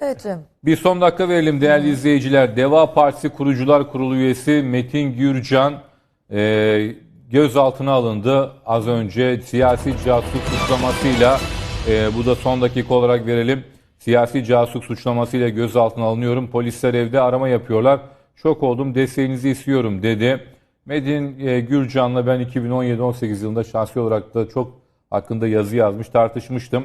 Evet. Bir son dakika verelim değerli izleyiciler. Deva Partisi Kurucular Kurulu üyesi Metin Gürcan e, gözaltına alındı. Az önce siyasi casus suçlamasıyla e, bu da son dakika olarak verelim. Siyasi casus suçlamasıyla gözaltına alınıyorum. Polisler evde arama yapıyorlar. Şok oldum desteğinizi istiyorum dedi. Metin e, Gürcan'la ben 2017-18 yılında şahsi olarak da çok hakkında yazı yazmış tartışmıştım.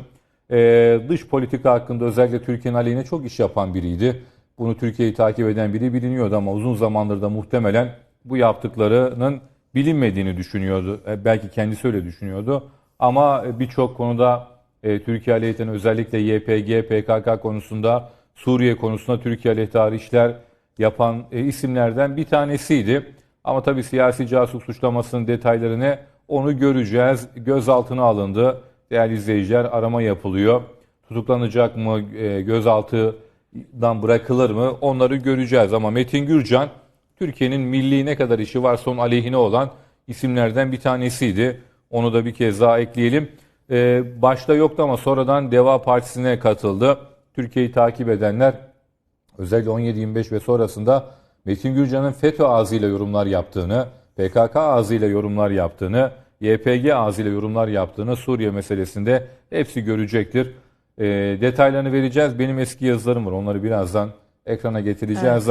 Ee, dış politika hakkında özellikle Türkiye'nin aleyhine çok iş yapan biriydi. Bunu Türkiye'yi takip eden biri biliniyordu ama uzun zamandır da muhtemelen bu yaptıklarının bilinmediğini düşünüyordu. E, belki kendisi öyle düşünüyordu. Ama e, birçok konuda e, Türkiye aleyhine özellikle YPG, PKK konusunda, Suriye konusunda Türkiye aleyhine işler yapan e, isimlerden bir tanesiydi. Ama tabii siyasi casus suçlamasının detaylarını onu göreceğiz. Gözaltına alındı. Değerli izleyiciler arama yapılıyor. Tutuklanacak mı, e, gözaltıdan bırakılır mı onları göreceğiz. Ama Metin Gürcan Türkiye'nin milli ne kadar işi varsa onun aleyhine olan isimlerden bir tanesiydi. Onu da bir kez daha ekleyelim. E, başta yoktu ama sonradan Deva Partisi'ne katıldı. Türkiye'yi takip edenler özellikle 17-25 ve sonrasında Metin Gürcan'ın FETÖ ağzıyla yorumlar yaptığını, PKK ağzıyla yorumlar yaptığını, YPG ağzıyla yorumlar yaptığını Suriye meselesinde hepsi görecektir. E, detaylarını vereceğiz. Benim eski yazılarım var. Onları birazdan ekrana getireceğiz. Evet.